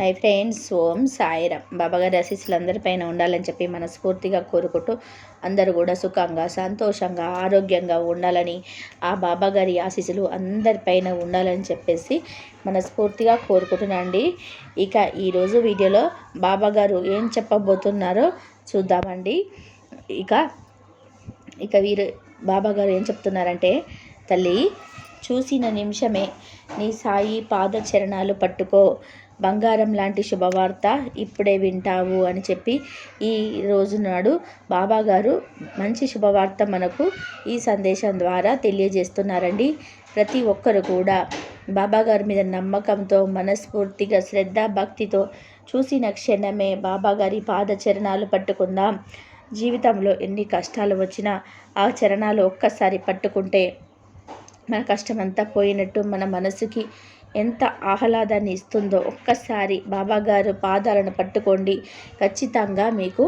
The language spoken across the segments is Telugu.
హై ఫ్రెండ్స్ ఓం సాయిరామ్. బాబాగారి ఆశీస్సులు అందరిపైన ఉండాలని చెప్పి మనస్ఫూర్తిగా కోరుకుంటూ అందరూ కూడా సుఖంగా సంతోషంగా ఆరోగ్యంగా ఉండాలని ఆ బాబాగారి ఆశీస్సులు అందరిపైన ఉండాలని చెప్పేసి మనస్ఫూర్తిగా కోరుకుంటున్నాండి ఇక ఈరోజు వీడియోలో బాబాగారు ఏం చెప్పబోతున్నారో చూద్దామండి. ఇక ఇక వీరు బాబాగారు ఏం చెప్తున్నారంటే తల్లి చూసిన నిమిషమే నీ సాయి పాదచరణాలు పట్టుకో. బంగారం లాంటి శుభవార్త ఇప్పుడే వింటావు అని చెప్పి ఈ రోజు నాడు బాబా గారు మంచి శుభవార్త మనకు ఈ సందేశం ద్వారా తెలియజేస్తున్నారండి. ప్రతి ఒక్కరు కూడా బాబాగారి మీద నమ్మకంతో మనస్ఫూర్తిగా శ్రద్ధ భక్తితో చూసిన క్షణమే బాబాగారి పాదచరణాలు పాద చరణాలు పట్టుకుందాం. జీవితంలో ఎన్ని కష్టాలు వచ్చినా ఆ చరణాలు ఒక్కసారి పట్టుకుంటే మన కష్టమంతా పోయినట్టు మన మనసుకి ఎంత ఆహ్లాదాన్ని ఇస్తుందో ఒక్కసారి బాబాగారు పాదాలను పట్టుకోండి. ఖచ్చితంగా మీకు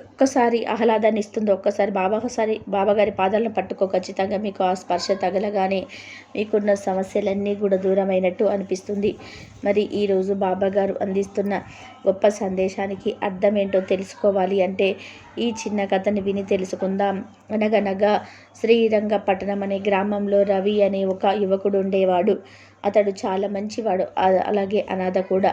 ఒక్కసారి ఆహ్లాదాన్ని ఇస్తుందో ఒక్కసారి బాబా ఒకసారి బాబాగారి పాదాలను పట్టుకో ఖచ్చితంగా మీకు ఆ స్పర్శ తగలగానే మీకున్న సమస్యలన్నీ కూడా దూరమైనట్టు అనిపిస్తుంది. మరి ఈరోజు బాబాగారు అందిస్తున్న గొప్ప సందేశానికి అర్థం ఏంటో తెలుసుకోవాలి అంటే ఈ చిన్న కథని విని తెలుసుకుందాం. అనగనగా శ్రీరంగపట్టణం అనే గ్రామంలో రవి అనే ఒక యువకుడు ఉండేవాడు. అతడు చాలా మంచివాడు. అలాగే అనాథ కూడా.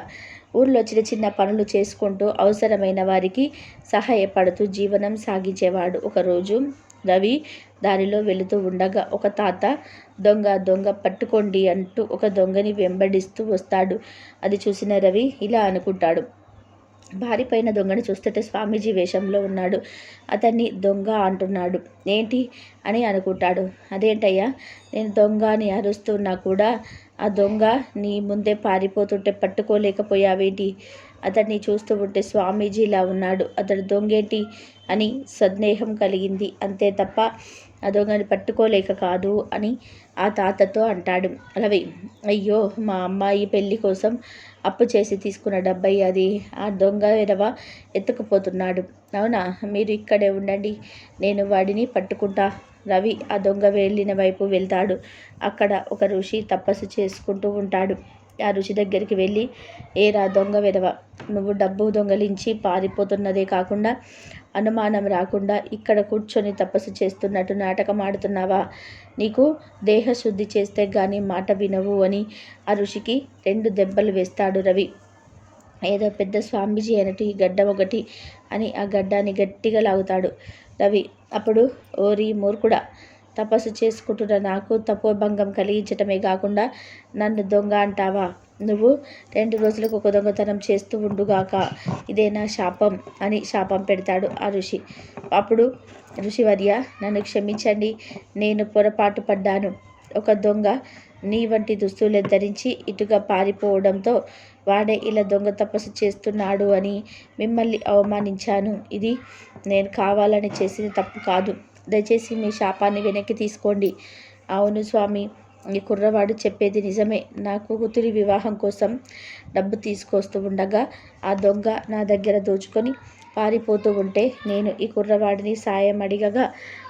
ఊర్లో చిన్న చిన్న పనులు చేసుకుంటూ అవసరమైన వారికి సహాయపడుతూ జీవనం సాగించేవాడు. ఒకరోజు రవి దారిలో వెళుతూ ఉండగా ఒక తాత దొంగ దొంగ పట్టుకోండి అంటూ ఒక దొంగని వెంబడిస్తూ వస్తాడు. అది చూసిన రవి ఇలా అనుకుంటాడు. భార్యపైన దొంగని చూస్తుంటే స్వామీజీ వేషంలో ఉన్నాడు. అతన్ని దొంగ అంటున్నాడు. ఏంటి? అని అనుకుంటాడు. అదేంటయ్యా? నేను దొంగ అని అరుస్తున్నా కూడా ఆ దొంగ నీ ముందే పారిపోతుంటే పట్టుకోలేకపోయావేంటి? అతన్ని చూస్తూ ఉంటే స్వామీజీలా ఉన్నాడు. అతడు దొంగేంటి అని సందేహం కలిగింది. అంతే తప్ప ఆ దొంగని పట్టుకోలేక కాదు అని ఆ తాతతో అంటాడు. రవి అయ్యో మా అమ్మాయి పెళ్ళి కోసం అప్పు చేసి తీసుకున్న డబ్బై అది ఆ దొంగ ఎడవ ఎత్తుకుపోతున్నాడు. అవునా? మీరు ఇక్కడే ఉండండి. నేను వాడిని పట్టుకుంటా. రవి ఆ దొంగ వెళ్ళిన వైపు వెళ్తాడు. అక్కడ ఒక ఋషి తపస్సు చేసుకుంటూ ఉంటాడు. ఆ ఋషి దగ్గరికి వెళ్ళి ఏరా దొంగ విధవ నువ్వు డబ్బు దొంగలించి పారిపోతున్నదే కాకుండా అనుమానం రాకుండా ఇక్కడ కూర్చొని తపస్సు చేస్తున్నట్టు నాటకం ఆడుతున్నావా? నీకు దేహశుద్ధి చేస్తే కానీ మాట వినవు అని ఆ ఋషికి రెండు దెబ్బలు వేస్తాడు రవి. ఏదో పెద్ద స్వామీజీ అయినట్టు ఈ గడ్డ ఒకటి అని ఆ గడ్డాన్ని గట్టిగా లాగుతాడు. రవి. అప్పుడు ఓరి మూర్ఖుడా తపస్సు చేసుకుంటున్న నాకు తపోభంగం కలిగించటమే కాకుండా నన్ను దొంగ అంటావా? నువ్వు రెండు రోజులకు ఒక దొంగతనం చేస్తూ ఉండుగాక ఇదే నా శాపం అని శాపం పెడతాడు ఆ ఋషి. అప్పుడు ఋషివర్య నన్ను క్షమించండి నేను పొరపాటు పడ్డాను. ఒక దొంగ నీ వంటి దుస్తులు ధరించి ఇటుగా పారిపోవడంతో వాడే ఇలా దొంగ తపస్సు చేస్తున్నాడు అని మిమ్మల్ని అవమానించాను. ఇది నేను కావాలని చేసిన తప్పు కాదు. దయచేసి మీ శాపాన్ని వెనక్కి తీసుకోండి. అవును స్వామి ఈ కుర్రవాడు చెప్పేది నిజమే. నాకు కూతురి వివాహం కోసం డబ్బు తీసుకొస్తూ ఉండగా ఆ దొంగ నా దగ్గర దోచుకొని పారిపోతూ ఉంటే నేను ఈ కుర్రవాడిని సాయం అడిగగా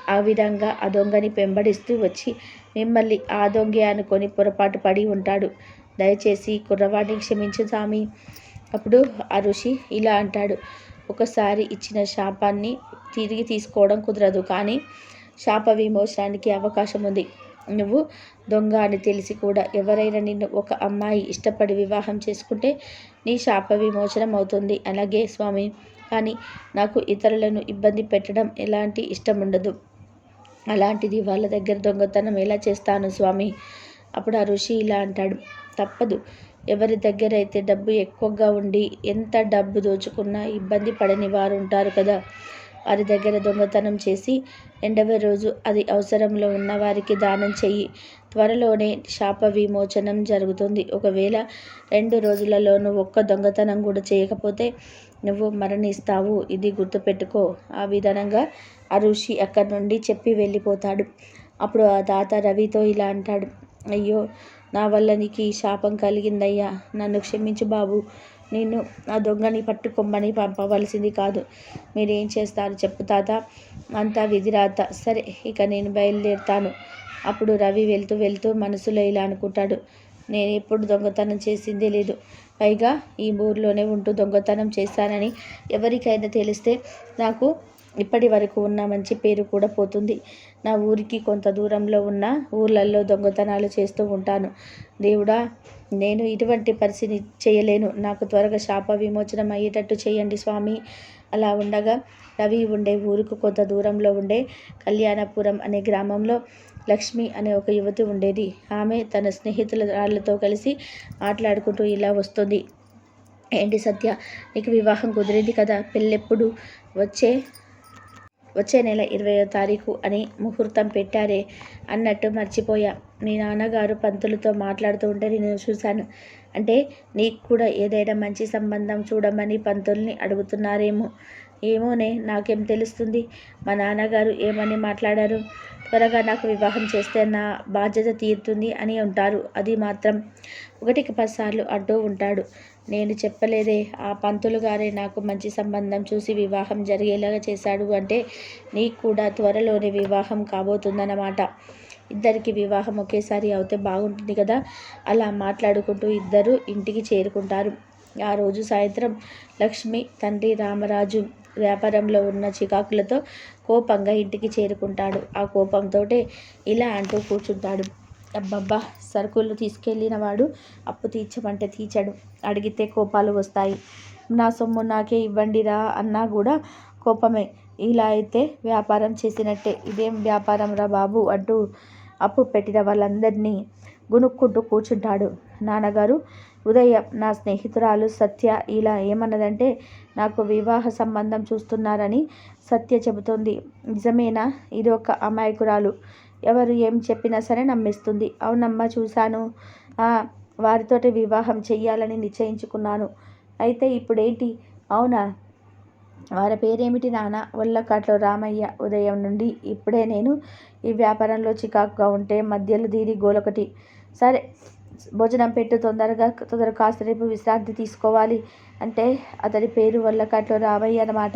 ఆ విధంగా ఆ దొంగని పెంబడిస్తూ వచ్చి మిమ్మల్ని ఆ దొంగే అనుకొని పొరపాటు పడి ఉంటాడు. దయచేసి కుర్రవాడిని క్షమించు స్వామి. అప్పుడు ఆ ఋషి ఇలా అంటాడు. ఒకసారి ఇచ్చిన శాపాన్ని తిరిగి తీసుకోవడం కుదరదు కానీ శాప విమోచనానికి అవకాశం ఉంది. నువ్వు దొంగ అని తెలిసి కూడా ఎవరైనా నిన్ను ఒక అమ్మాయి ఇష్టపడి వివాహం చేసుకుంటే నీ శాప విమోచనం అవుతుంది. అలాగే స్వామి కానీ నాకు ఇతరులను ఇబ్బంది పెట్టడం ఎలాంటి ఇష్టం ఉండదు. అలాంటిది వాళ్ళ దగ్గర దొంగతనం ఎలా చేస్తాను స్వామి? అప్పుడు ఆ ఋషి ఇలా అంటాడు. తప్పదు. ఎవరి దగ్గర అయితే డబ్బు ఎక్కువగా ఉండి ఎంత డబ్బు దోచుకున్నా ఇబ్బంది పడని వారు ఉంటారు కదా. వారి దగ్గర దొంగతనం చేసి రెండవ రోజు అది అవసరంలో ఉన్న వారికి దానం చెయ్యి. త్వరలోనే శాప విమోచనం జరుగుతుంది. ఒకవేళ రెండు రోజులలోనూ ఒక్క దొంగతనం కూడా చేయకపోతే నువ్వు మరణిస్తావు. ఇది గుర్తుపెట్టుకో. ఆ విధానంగా ఆ ఋషి అక్కడి నుండి చెప్పి వెళ్ళిపోతాడు. అప్పుడు ఆ తాత రవితో ఇలా అంటాడు. అయ్యో నా వల్ల నీకు ఈ శాపం కలిగిందయ్యా. నన్ను క్షమించు బాబు. నేను ఆ దొంగని పట్టుకొమ్మని పంపవలసింది కాదు. మీరేం చేస్తారు? చెప్పు తాత. అంతా విధిరాత. సరే ఇక నేను బయలుదేరుతాను. అప్పుడు రవి వెళ్తూ వెళ్తూ మనసులో ఇలా అనుకుంటాడు. నేను ఎప్పుడు దొంగతనం చేసిందే లేదు. పైగా ఈ ఊర్లోనే ఉంటూ దొంగతనం చేశానని ఎవరికైనా తెలిస్తే నాకు ఇప్పటి వరకు ఉన్న మంచి పేరు కూడా పోతుంది. నా ఊరికి కొంత దూరంలో ఉన్న ఊర్లలో దొంగతనాలు చేస్తూ ఉంటాను. దేవుడా నేను ఇటువంటి పరిస్థితి చేయలేను. నాకు త్వరగా శాప విమోచనం అయ్యేటట్టు చేయండి స్వామి. అలా ఉండగా రవి ఉండే ఊరుకు కొంత దూరంలో ఉండే కళ్యాణపురం అనే గ్రామంలో లక్ష్మి అనే ఒక యువతి ఉండేది. ఆమె తన స్నేహితుల వాళ్ళతో కలిసి మాట్లాడుకుంటూ ఇలా వస్తుంది. ఏంటి సత్య నీకు వివాహం కుదిరింది కదా? పెళ్ళెప్పుడు? వచ్చే వచ్చే నెల ఇరవయో తారీఖు అని ముహూర్తం పెట్టారే అన్నట్టు మర్చిపోయా. మీ నాన్నగారు పంతులతో మాట్లాడుతూ ఉంటే నేను చూశాను. అంటే నీకు కూడా ఏదైనా మంచి సంబంధం చూడమని పంతుల్ని అడుగుతున్నారేమో. ఏమోనే నాకేం తెలుస్తుంది? మా నాన్నగారు ఏమని మాట్లాడారు? త్వరగా నాకు వివాహం చేస్తే నా బాధ్యత తీరుతుంది అని ఉంటారు. అది మాత్రం ఒకటికి పదిసార్లు అంటూ ఉంటాడు. నేను చెప్పలేదే ఆ పంతులు గారే నాకు మంచి సంబంధం చూసి వివాహం జరిగేలాగా చేశాడు అంటే నీకు కూడా త్వరలోనే వివాహం కాబోతుందన్నమాట. ఇద్దరికి వివాహం ఒకేసారి అవుతే బాగుంటుంది కదా? అలా మాట్లాడుకుంటూ ఇద్దరు ఇంటికి చేరుకుంటారు. ఆ రోజు సాయంత్రం లక్ష్మి తండ్రి రామరాజు వ్యాపారంలో ఉన్న చికాకులతో కోపంగా ఇంటికి చేరుకుంటాడు. ఆ కోపంతో ఇలా అంటూ కూర్చుంటాడు. అబ్బబ్బా సరుకులు తీసుకెళ్ళిన వాడు అప్పు తీర్చమంటే తీర్చడు. అడిగితే కోపాలు వస్తాయి. నా సొమ్ము నాకే ఇవ్వండిరా అన్నా కూడా కోపమే. ఇలా అయితే వ్యాపారం చేసినట్టే. ఇదేం వ్యాపారం రా బాబు అంటూ అప్పు పెట్టిన వాళ్ళందరినీ గునుక్కుంటూ కూర్చుంటాడు. నాన్నగారు ఉదయం నా స్నేహితురాలు సత్య ఇలా ఏమన్నదంటే నాకు వివాహ సంబంధం చూస్తున్నారని సత్య చెబుతోంది. నిజమేనా? ఇది ఒక అమాయకురాలు. ఎవరు ఏం చెప్పినా సరే నమ్మిస్తుంది. అవునమ్మా చూశాను. వారితోటి వివాహం చెయ్యాలని నిశ్చయించుకున్నాను. అయితే ఇప్పుడేంటి? అవునా? వారి పేరేమిటి నాన్న? వల్లకాట్లో రామయ్య ఉదయం నుండి ఇప్పుడే నేను ఈ వ్యాపారంలో చికాకుగా ఉంటే మధ్యలో దీని గోలొకటి. సరే భోజనం పెట్టు తొందరగా తొందరగా కాసేపు విశ్రాంతి తీసుకోవాలి అంటే అతని పేరు వల్లకాట్లో రామయ్య అన్నమాట.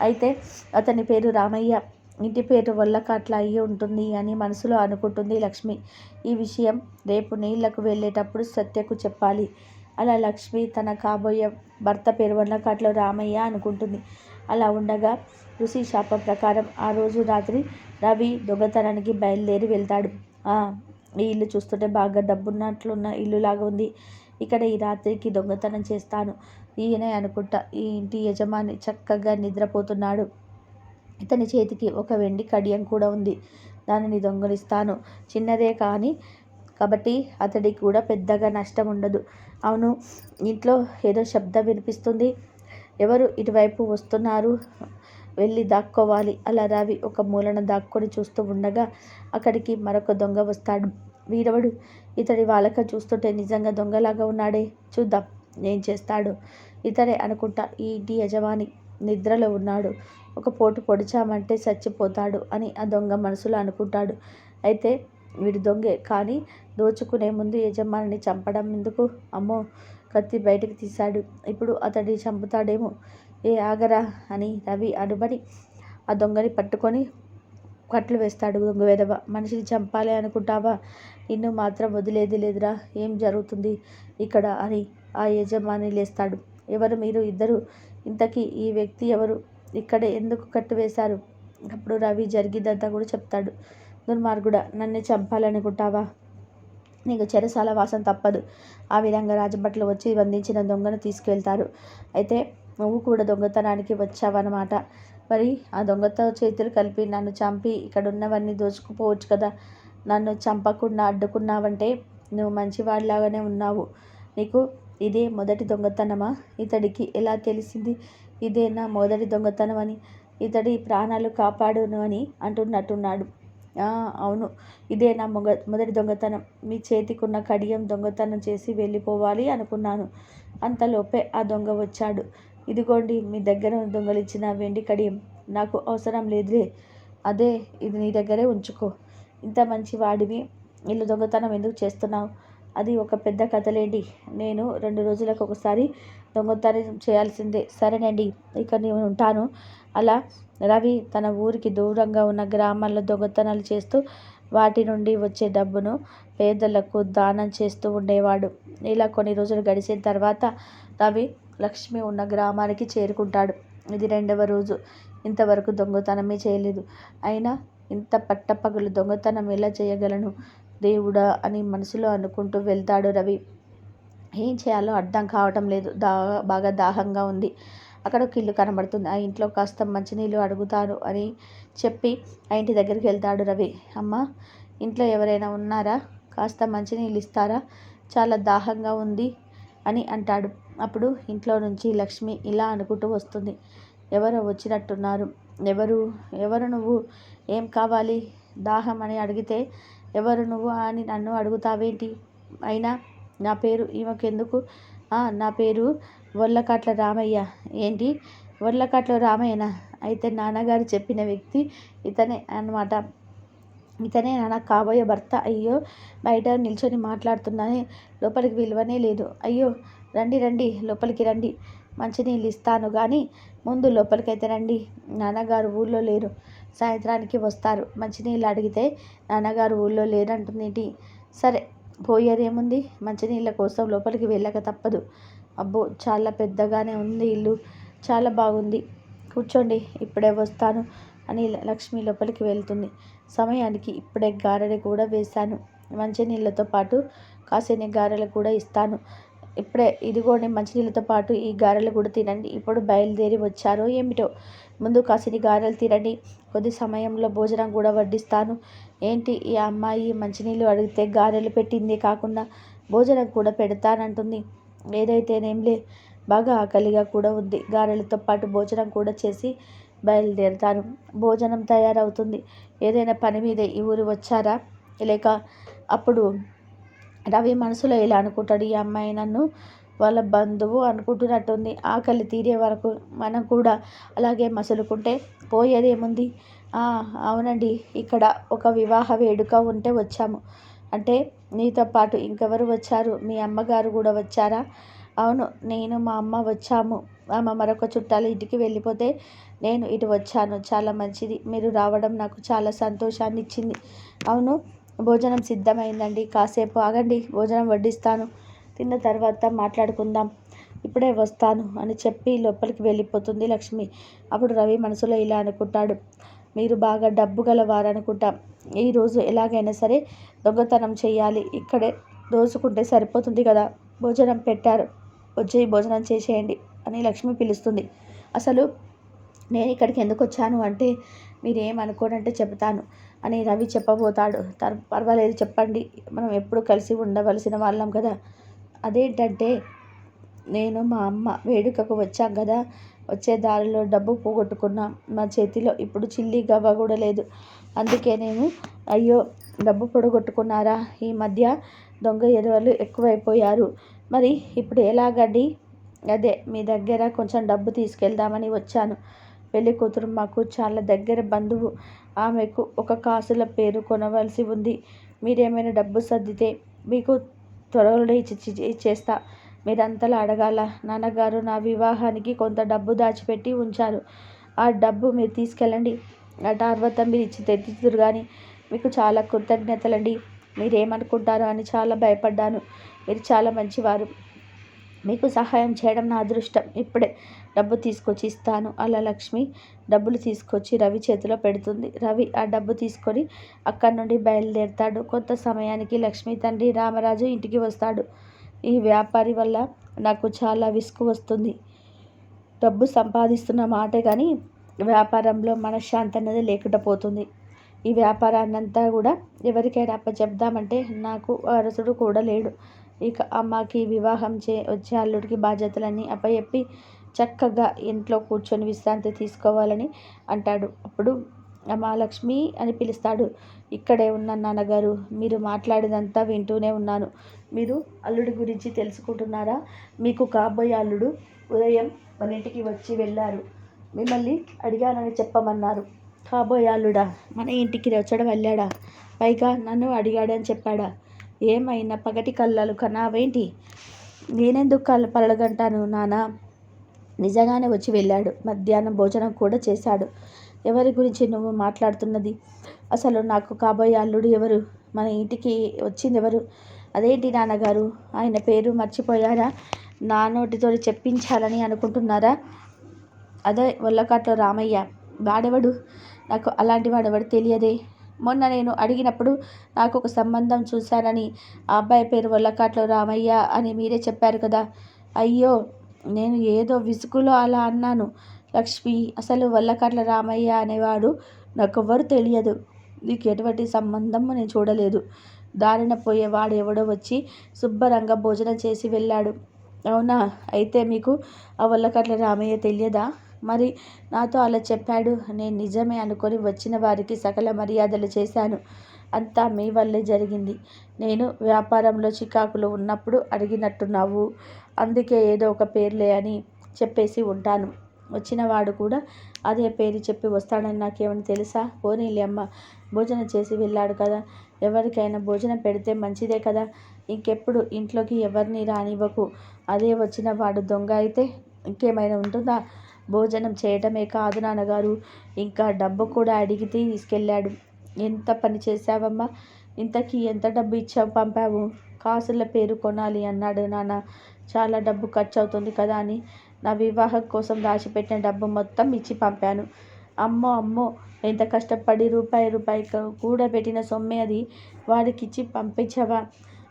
అయితే అతని పేరు రామయ్య. ఇంటి పేరు వల్లకాట్ల అయ్యి ఉంటుంది అని మనసులో అనుకుంటుంది లక్ష్మి. ఈ విషయం రేపు నీళ్ళకు వెళ్ళేటప్పుడు సత్యకు చెప్పాలి. అలా లక్ష్మి తన కాబోయే భర్త పేరు వల్లకాట్లో రామయ్య అనుకుంటుంది. అలా ఉండగా ఋషి శాపం ప్రకారం ఆ రోజు రాత్రి రవి దొంగతనానికి బయలుదేరి వెళ్తాడు. ఈ ఇల్లు చూస్తుంటే బాగా డబ్బున్నట్లున్న ఇల్లులాగా ఉంది. ఇక్కడ ఈ రాత్రికి దొంగతనం చేస్తాను ఈయనే అనుకుంటా. ఈ ఇంటి యజమాని చక్కగా నిద్రపోతున్నాడు. ఇతని చేతికి ఒక వెండి కడియం కూడా ఉంది. దానిని దొంగలిస్తాను. చిన్నదే కానీ కాబట్టి అతడికి కూడా పెద్దగా నష్టం ఉండదు. అవును ఇంట్లో ఏదో శబ్దం వినిపిస్తుంది. ఎవరు ఇటువైపు వస్తున్నారు? వెళ్ళి దాక్కోవాలి. అలా రావి ఒక మూలన దాక్కొని చూస్తూ ఉండగా అక్కడికి మరొక దొంగ వస్తాడు. వీరవడు ఇతడి వాళ్ళక చూస్తుంటే నిజంగా దొంగలాగా ఉన్నాడే. చూద్దాం ఏం చేస్తాడు. ఇతడే అనుకుంటా ఈ ఇంటి యజమాని నిద్రలో ఉన్నాడు. ఒక పోటు పొడిచామంటే చచ్చిపోతాడు అని ఆ దొంగ మనసులో అనుకుంటాడు. అయితే వీడు దొంగే. కానీ దోచుకునే ముందు యజమానిని చంపడం ఎందుకు? అమ్మో! కత్తి బయటకు తీశాడు. ఇప్పుడు అతడిని చంపుతాడేమో? ఏ ఆగరా అని రవి అడుబడి ఆ దొంగని పట్టుకొని కట్లు వేస్తాడు దొంగ వెధవ. మనిషిని చంపాలి అనుకుంటావా? నిన్ను మాత్రం వదిలేది లేదురా. ఏం జరుగుతుంది ఇక్కడ అని ఆ యజమాని లేస్తాడు. ఎవరు మీరు? ఇద్దరు? ఇంతకీ ఈ వ్యక్తి ఎవరు? ఇక్కడే ఎందుకు కట్టు వేశారు? అప్పుడు రవి జరిగిందంతా కూడా చెప్తాడు. దుర్మార్గుడ నన్ను చంపాలనుకుంటావా? నీకు చెరసాల వాసన తప్పదు. ఆ విధంగా రాజభట్లు వచ్చి బంధించిన దొంగను తీసుకువెళ్తారు అయితే నువ్వు కూడా దొంగతనానికి వచ్చావన్నమాట. మరి ఆ దొంగతో చేతులు కలిపి నన్ను చంపి ఇక్కడ ఉన్నవన్నీ దోచుకుపోవచ్చు కదా? నన్ను చంపకుండా అడ్డుకున్నావంటే నువ్వు మంచివాడిలాగానే ఉన్నావు. నీకు ఇదే మొదటి దొంగతనమా? ఇతడికి ఎలా తెలిసింది? ఇదే నా మొదటి దొంగతనం అని ఇతడి ప్రాణాలు కాపాడును అని అంటున్నట్టున్నాడు. అవును. ఇదే నా మొగ మొదటి దొంగతనం. మీ చేతికున్న కడియం దొంగతనం చేసి వెళ్ళిపోవాలి అనుకున్నాను. అంతలోపే ఆ దొంగ వచ్చాడు. ఇదిగోండి మీ దగ్గర దొంగలిచ్చిన వెండి కడియం. నాకు అవసరం లేదులే. అదే ఇది నీ దగ్గరే ఉంచుకో. ఇంత మంచి వాడివి. ఇల్లు దొంగతనం ఎందుకు చేస్తున్నావు? అది ఒక పెద్ద కథలేండి. నేను రెండు రోజులకు ఒకసారి దొంగతనం చేయాల్సిందే. సరేనండి ఇక నేను ఉంటాను. అలా రవి తన ఊరికి దూరంగా ఉన్న గ్రామాల్లో దొంగతనాలు చేస్తూ వాటి నుండి వచ్చే డబ్బును పేదలకు దానం చేస్తూ ఉండేవాడు. ఇలా కొన్ని రోజులు గడిచిన తర్వాత రవి లక్ష్మి ఉన్న గ్రామానికి చేరుకుంటాడు. ఇది రెండవ రోజు. ఇంతవరకు దొంగతనమే చేయలేదు. అయినా ఇంత పట్టపగలు దొంగతనం ఎలా చేయగలను? దేవుడా అని మనసులో అనుకుంటూ వెళ్తాడు రవి. ఏం చేయాలో అర్థం కావటం లేదు. దా బాగా దాహంగా ఉంది. అక్కడ ఒక ఇల్లు కనబడుతుంది. ఆ ఇంట్లో కాస్త మంచినీళ్ళు అడుగుతాను అని చెప్పి ఆ ఇంటి దగ్గరికి వెళ్తాడు రవి. అమ్మ ఇంట్లో ఎవరైనా ఉన్నారా? కాస్త మంచినీళ్ళు ఇస్తారా? చాలా దాహంగా ఉంది అని అంటాడు. అప్పుడు ఇంట్లో నుంచి లక్ష్మి ఇలా అనుకుంటూ వస్తుంది. ఎవరో వచ్చినట్టున్నారు. ఎవరు ఎవరు నువ్వు? ఏం కావాలి? దాహం అని అడిగితే ఎవరు నువ్వు? అని నన్ను అడుగుతావేంటి? అయినా నా పేరు ఈమెకెందుకు? నా పేరు వల్లకాట్ల రామయ్య. ఏంటి? వల్లకాట్ల రామయ్యనా? అయితే నాన్నగారు చెప్పిన వ్యక్తి ఇతనే అన్నమాట. ఇతనే నాన్న. కాబోయే భర్త. అయ్యో బయట నిల్చొని మాట్లాడుతున్నానే. లోపలికి విలువనే లేదు. అయ్యో రండి రండి లోపలికి రండి. మంచినీళ్ళు ఇస్తాను కానీ ముందు లోపలికైతే రండి. నాన్నగారు ఊళ్ళో లేరు. సాయంత్రానికి వస్తారు. మంచినీళ్ళు అడిగితే నాన్నగారు ఊళ్ళో లేరంటుందేంటి? సరే పోయేదేముంది? మంచినీళ్ళ కోసం లోపలికి వెళ్ళక తప్పదు. అబ్బో చాలా పెద్దగానే ఉంది ఇల్లు. చాలా బాగుంది. కూర్చోండి ఇప్పుడే వస్తాను అని లక్ష్మి లోపలికి వెళ్తుంది. సమయానికి ఇప్పుడే గారెలు కూడా వేశాను. మంచినీళ్ళతో పాటు కాసిన గారెలు కూడా ఇస్తాను. ఇప్పుడే ఇదిగోండి మంచినీళ్ళతో పాటు ఈ గారెలు కూడా తినండి. ఇప్పుడు బయలుదేరి వచ్చారో ఏమిటో. ముందు కాసిని గారెలు తినండి. కొద్ది సమయంలో భోజనం కూడా వడ్డిస్తాను. ఏంటి ఈ అమ్మాయి మంచినీళ్ళు అడిగితే గారెలు పెట్టింది కాకుండా భోజనం కూడా పెడతానంటుంది. ఏదైతేనేంలే బాగా ఆకలిగా కూడా ఉంది. గారెలతో పాటు భోజనం కూడా చేసి బయలుదేరుతాను. భోజనం తయారవుతుంది. ఏదైనా పని మీద ఈ ఊరు వచ్చారా? లేక అప్పుడు రవి మనసులో ఇలా అనుకుంటాడు ఈ అమ్మాయి నన్ను వాళ్ళ బంధువు అనుకుంటున్నట్టుంది. ఆకలి తీరే వరకు మనం కూడా అలాగే మసులుకుంటే పోయేదేముంది? అవునండి. ఇక్కడ ఒక వివాహ వేడుక ఉంటే వచ్చాము. అంటే నీతో పాటు ఇంకెవరు వచ్చారు? మీ అమ్మగారు కూడా వచ్చారా? అవును నేను మా అమ్మ వచ్చాము. ఆమె మరొక చుట్టాల ఇంటికి వెళ్ళిపోతే నేను ఇటు వచ్చాను. చాలా మంచిది. మీరు రావడం నాకు చాలా సంతోషాన్ని ఇచ్చింది అవును భోజనం సిద్ధమైందండి. కాసేపు ఆగండి భోజనం వడ్డిస్తాను. తిన్న తర్వాత మాట్లాడుకుందాం. ఇప్పుడే వస్తాను అని చెప్పి లోపలికి వెళ్ళిపోతుంది లక్ష్మి. అప్పుడు రవి మనసులో ఇలా అనుకుంటాడు. మీరు బాగా డబ్బు గలవారనుకుంటా. ఈరోజు ఎలాగైనా సరే దొంగతనం చేయాలి. ఇక్కడే దోచుకుంటే సరిపోతుంది కదా. భోజనం పెట్టారు. వచ్చి భోజనం చేసేయండి అని లక్ష్మి పిలుస్తుంది. అసలు నేను ఇక్కడికి ఎందుకు వచ్చాను అంటే మీరు ఏమనుకోనంటే చెబుతాను. అని రవి చెప్పబోతాడు. తర్ పర్వాలేదు చెప్పండి. మనం ఎప్పుడు కలిసి ఉండవలసిన వాళ్ళం కదా. అదేంటంటే నేను మా అమ్మ వేడుకకు వచ్చాం కదా. వచ్చే దారిలో డబ్బు పోగొట్టుకున్నాం. మా చేతిలో ఇప్పుడు చిల్లి గవ్వ కూడా లేదు. అందుకే నేను అయ్యో డబ్బు పొడగొట్టుకున్నారా? ఈ మధ్య దొంగ ఎదవలు ఎక్కువైపోయారు. మరి ఇప్పుడు ఎలాగండి? అదే మీ దగ్గర కొంచెం డబ్బు తీసుకెళ్దామని వచ్చాను. పెళ్ళి కూతురు మాకు చాలా దగ్గర బంధువు. ఆమెకు ఒక కాసుల పేరు కొనవలసి ఉంది. మీరేమైనా డబ్బు సర్దితే మీకు త్వరలో ఇచ్చి ఇచ్చేస్తా మీరంతలా అడగాల. నాన్నగారు నా వివాహానికి కొంత డబ్బు దాచిపెట్టి ఉంచారు. ఆ డబ్బు మీరు తీసుకెళ్ళండి. ఆ తర్వాత మీరు ఇచ్చి తెచ్చిదురు కానీ మీకు చాలా కృతజ్ఞతలండి. మీరేమనుకుంటారో అని చాలా భయపడ్డాను. మీరు చాలా మంచివారు. మీకు సహాయం చేయడం నా అదృష్టం. ఇప్పుడే డబ్బు తీసుకొచ్చి ఇస్తాను అలా లక్ష్మి డబ్బులు తీసుకొచ్చి రవి చేతిలో పెడుతుంది. రవి ఆ డబ్బు తీసుకొని అక్కడి నుండి బయలుదేరుతాడు. కొంత సమయానికి లక్ష్మి తండ్రి రామరాజు ఇంటికి వస్తాడు. ఈ వ్యాపారి వల్ల నాకు చాలా విసుగు వస్తుంది. డబ్బు సంపాదిస్తున్న మాట కానీ వ్యాపారంలో మనశ్శాంతి అనేది లేకుండా పోతుంది. ఈ వ్యాపారాన్నంతా కూడా ఎవరికైనా అప్పచెప్దామంటే నాకు వారసుడు కూడా లేడు. ఇక అమ్మకి వివాహం చే వచ్చే అల్లుడికి బాధ్యతలన్నీ అప్పచెప్పి చక్కగా ఇంట్లో కూర్చొని విశ్రాంతి తీసుకోవాలని అంటాడు. అప్పుడు మహాలక్ష్మి అని పిలుస్తాడు. ఇక్కడే ఉన్న నాన్నగారు మీరు మాట్లాడినంతా వింటూనే ఉన్నాను. మీరు అల్లుడి గురించి తెలుసుకుంటున్నారా? మీకు కాబోయే అల్లుడు ఉదయం మన ఇంటికి వచ్చి వెళ్ళారు. మిమ్మల్ని అడిగానని చెప్పమన్నారు. కాబోయే అల్లుడా మన ఇంటికి వచ్చడం వెళ్ళాడా? పైగా నన్ను అడిగాడని చెప్పాడా? ఏమైనా పగటి కళ్ళలు కన్నావేంటి నేనెందుకు కళ్ళ పలగంటాను నాన్న నిజంగానే వచ్చి వెళ్ళాడు. మధ్యాహ్నం భోజనం కూడా చేశాడు. ఎవరి గురించి నువ్వు మాట్లాడుతున్నది? అసలు నాకు కాబోయే అల్లుడు ఎవరు? మన ఇంటికి వచ్చింది ఎవరు? అదేంటి నాన్నగారు? ఆయన పేరు మర్చిపోయారా? నా నోటితో చెప్పించాలని అనుకుంటున్నారా? అదే వల్లకాట్లో రామయ్య. వాడెవడు? నాకు అలాంటి వాడెవడు తెలియదే. మొన్న నేను అడిగినప్పుడు నాకు ఒక సంబంధం చూశానని ఆ అబ్బాయి పేరు వల్లకాట్లో రామయ్య అని మీరే చెప్పారు కదా. అయ్యో నేను ఏదో విసుగులో అలా అన్నాను. లక్ష్మి అసలు వల్లకాట్ల రామయ్య అనేవాడు నాకెవ్వరు తెలియదు. నీకు ఎటువంటి సంబంధం నేను చూడలేదు. దారిన పోయేవాడు ఎవడో వచ్చి శుభ్రంగా భోజనం చేసి వెళ్ళాడు. అవునా? అయితే మీకు ఆ వల్లకట్ల రామయ్య తెలియదా? మరి నాతో అలా చెప్పాడు. నేను నిజమే అనుకొని వచ్చిన వారికి సకల మర్యాదలు చేశాను. అంతా మీ వల్లే జరిగింది. నేను వ్యాపారంలో చికాకులు ఉన్నప్పుడు అడిగినట్టున్నావు. అందుకే ఏదో ఒక పేర్లే అని చెప్పేసి ఉంటాను. వచ్చినవాడు కూడా అదే పేరు చెప్పి వస్తాడని నాకేమని తెలుసా? పోనీలే అమ్మ భోజనం చేసి వెళ్ళాడు కదా. ఎవరికైనా భోజనం పెడితే మంచిదే కదా. ఇంకెప్పుడు ఇంట్లోకి ఎవరిని రానివ్వకు. అదే వచ్చిన వాడు దొంగ అయితే ఇంకేమైనా ఉంటుందా? భోజనం చేయటమే కాదు నాన్నగారు. ఇంకా డబ్బు కూడా అడిగితే తీసుకెళ్ళాడు. ఎంత పని చేశావమ్మా? ఇంతకీ ఎంత డబ్బు ఇచ్చావు పంపావు? కాసుల పేరు కొనాలి అన్నాడు నాన్న. చాలా డబ్బు ఖర్చు అవుతుంది కదా అని. నా వివాహం కోసం దాచిపెట్టిన డబ్బు మొత్తం ఇచ్చి పంపాను. అమ్మో అమ్మో ఎంత కష్టపడి రూపాయి రూపాయి కూడబెట్టిన సొమ్మే అది. వాడికిచ్చి పంపించవా?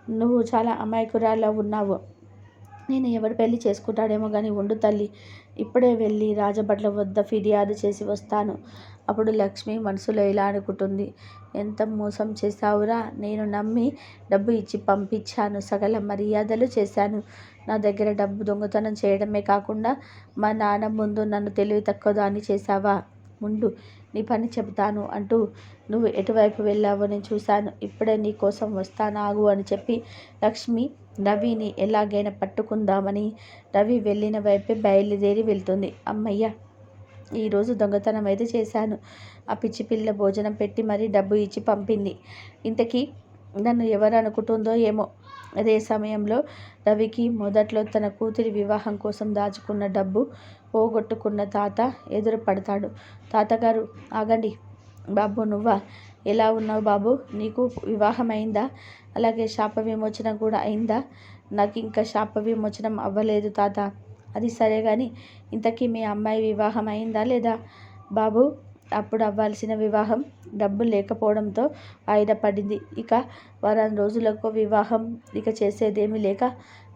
నువ్వు చాలా అమాయకురాలా ఉన్నావు. నేను ఎవరు పెళ్ళి చేసుకుంటాడేమో కానీ ఉండు తల్లి ఇప్పుడే వెళ్ళి రాజభట్ల వద్ద ఫిర్యాదు చేసి వస్తాను. అప్పుడు లక్ష్మి మనసులో ఇలా అనుకుంటుంది ఎంత మోసం చేశావురా? నేను నమ్మి డబ్బు ఇచ్చి పంపించాను సకల మర్యాదలు చేశాను. నా దగ్గర డబ్బు దొంగతనం చేయడమే కాకుండా మా నాన్న ముందు నన్ను తెలివి తక్కువ దాన్ని చేశావా? ముందు నీ పని చెబుతాను అంటూ నువ్వు ఎటువైపు వెళ్ళావో నేను చూశాను. ఇప్పుడే నీ కోసం వస్తానాగు అని చెప్పి లక్ష్మి రవిని ఎలాగైనా పట్టుకుందామని రవి వెళ్ళిన వైపే బయలుదేరి వెళ్తుంది. అమ్మయ్య ఈరోజు దొంగతనం అయితే చేశాను. ఆ పిచ్చి పిల్ల భోజనం పెట్టి మరీ డబ్బు ఇచ్చి పంపింది. ఇంతకీ నన్ను ఎవరు అనుకుంటుందో ఏమో. అదే సమయంలో రవికి మొదట్లో తన కూతురి వివాహం కోసం దాచుకున్న డబ్బు పోగొట్టుకున్న తాత ఎదురు పడతాడు తాతగారు ఆగండి. బాబు నువ్వా? ఎలా ఉన్నావు బాబు? నీకు వివాహం అయిందా అలాగే శాప విమోచనం కూడా అయిందా? నాకు ఇంకా శాప విమోచనం అవ్వలేదు తాత. అది సరే కానీ ఇంతకీ మీ అమ్మాయి వివాహం అయిందా లేదా? బాబు అప్పుడు అవ్వాల్సిన వివాహం డబ్బు లేకపోవడంతో వాయిదా పడింది. ఇక వారం రోజులకు వివాహం ఇక చేసేదేమీ లేక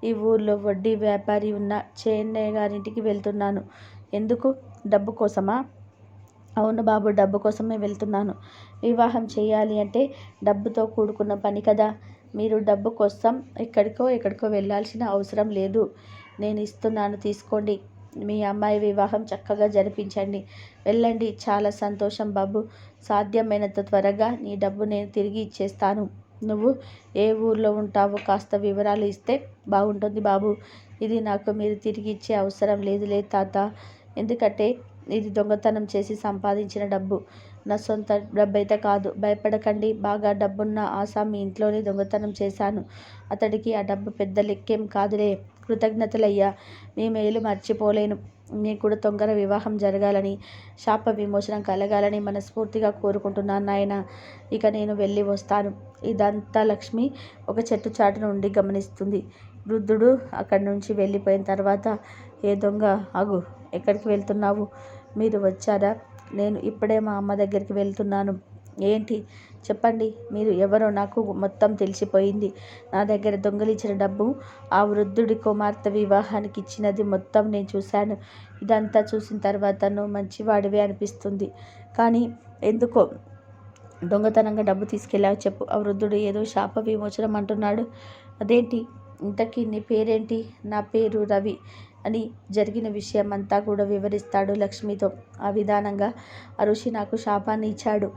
ఈ ఊర్లో వడ్డీ వ్యాపారి ఉన్న చేన్నయ్య గారింటికి వెళ్తున్నాను. ఎందుకు? డబ్బు కోసమా? అవును బాబు డబ్బు కోసమే వెళ్తున్నాను. వివాహం చేయాలి అంటే డబ్బుతో కూడుకున్న పని కదా. మీరు డబ్బు కోసం ఎక్కడికో ఎక్కడికో వెళ్ళాల్సిన అవసరం లేదు. నేను ఇస్తున్నాను తీసుకోండి. మీ అమ్మాయి వివాహం చక్కగా జరిపించండి. వెళ్ళండి. చాలా సంతోషం బాబు. సాధ్యమైనంత త్వరగా నీ డబ్బు నేను తిరిగి ఇచ్చేస్తాను. నువ్వు ఏ ఊర్లో ఉంటావో కాస్త వివరాలు ఇస్తే బాగుంటుంది బాబు. ఇది నాకు మీరు తిరిగి ఇచ్చే అవసరం లేదు లేదు తాత. ఎందుకంటే ఇది దొంగతనం చేసి సంపాదించిన డబ్బు. నా సొంత డబ్బైతే కాదు. భయపడకండి. బాగా డబ్బున్న ఆసామి ఇంట్లోనే దొంగతనం చేశాను. అతడికి ఆ డబ్బు పెద్ద లెక్కేం కాదులే. కృతజ్ఞతలయ్యా. మీ మేలు మర్చిపోలేను. నీకు కూడా తొందర వివాహం జరగాలని శాప విమోచనం కలగాలని మనస్ఫూర్తిగా కోరుకుంటున్నాను నాయన. ఇక నేను వెళ్ళి వస్తాను. ఇదంతా లక్ష్మి ఒక చెట్టు చాటు నుండి గమనిస్తుంది. వృద్ధుడు అక్కడి నుంచి వెళ్ళిపోయిన తర్వాత ఏ దొంగ? అగు ఎక్కడికి వెళ్తున్నావు? మీరు వచ్చారా? నేను ఇప్పుడే మా అమ్మ దగ్గరికి వెళ్తున్నాను. ఏంటి? చెప్పండి. మీరు ఎవరో నాకు మొత్తం తెలిసిపోయింది. నా దగ్గర దొంగలించిన డబ్బు ఆ వృద్ధుడి కుమార్తె వివాహానికి ఇచ్చినది మొత్తం నేను చూశాను. ఇదంతా చూసిన తర్వాత నువ్వు మంచివాడివే అనిపిస్తుంది. కానీ ఎందుకో దొంగతనంగా డబ్బు తీసుకెళ్ళావు చెప్పు. ఆ వృద్ధుడు ఏదో శాప విమోచనం అంటున్నాడు. అదేంటి? ఇంతకీ నీ పేరేంటి? నా పేరు రవి. అని జరిగిన విషయం అంతా కూడా వివరిస్తాడు లక్ష్మితో. ఆ విధానంగా అరుషి నాకు శాపాన్ని ఇచ్చాడు.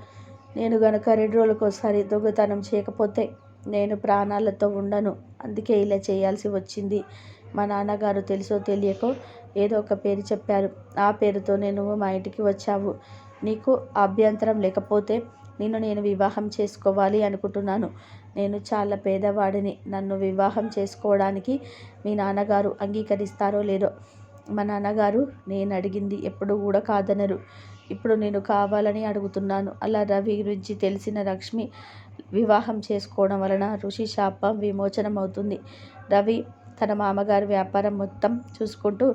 నేను గనక రెండు రోజులకు ఒకసారి దొంగతనం చేయకపోతే నేను ప్రాణాలతో ఉండను. అందుకే ఇలా చేయాల్సి వచ్చింది. మా నాన్నగారు తెలుసో తెలియకో ఏదో ఒక పేరు చెప్పారు. ఆ పేరుతో నేను మా ఇంటికి వచ్చావు. నీకు అభ్యంతరం లేకపోతే నిన్ను నేను వివాహం చేసుకోవాలి అనుకుంటున్నాను. నేను చాలా పేదవాడిని. నన్ను వివాహం చేసుకోవడానికి మీ నాన్నగారు అంగీకరిస్తారో లేదో? మా నాన్నగారు నేను అడిగింది ఎప్పుడు కూడా కాదనరు. ఇప్పుడు నేను కావాలని అడుగుతున్నాను. అలా రవి గురించి తెలిసిన లక్ష్మి వివాహం చేసుకోవడం వలన ఋషి శాపం విమోచనం అవుతుంది రవి తన మామగారి వ్యాపారం మొత్తం చూసుకుంటూ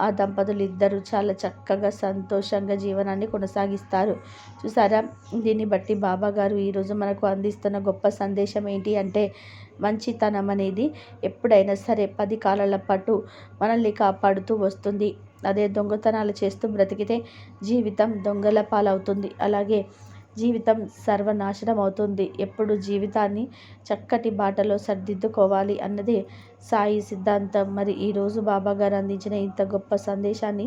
ఆ దంపతులు ఇద్దరు చాలా చక్కగా సంతోషంగా జీవనాన్ని కొనసాగిస్తారు. చూసారా? దీన్ని బట్టి బాబా గారు ఈరోజు మనకు అందిస్తున్న గొప్ప సందేశం ఏంటి అంటే మంచితనం అనేది ఎప్పుడైనా సరే పది కాలాల పాటు మనల్ని కాపాడుతూ వస్తుంది. అదే దొంగతనాలు చేస్తూ బ్రతికితే జీవితం దొంగల పాలవుతుంది. అలాగే జీవితం సర్వనాశనం అవుతుంది. ఎప్పుడు జీవితాన్ని చక్కటి బాటలో సర్దిద్దుకోవాలి అన్నదే సాయి సిద్ధాంతం. మరి ఈరోజు బాబా గారు అందించిన ఇంత గొప్ప సందేశాన్ని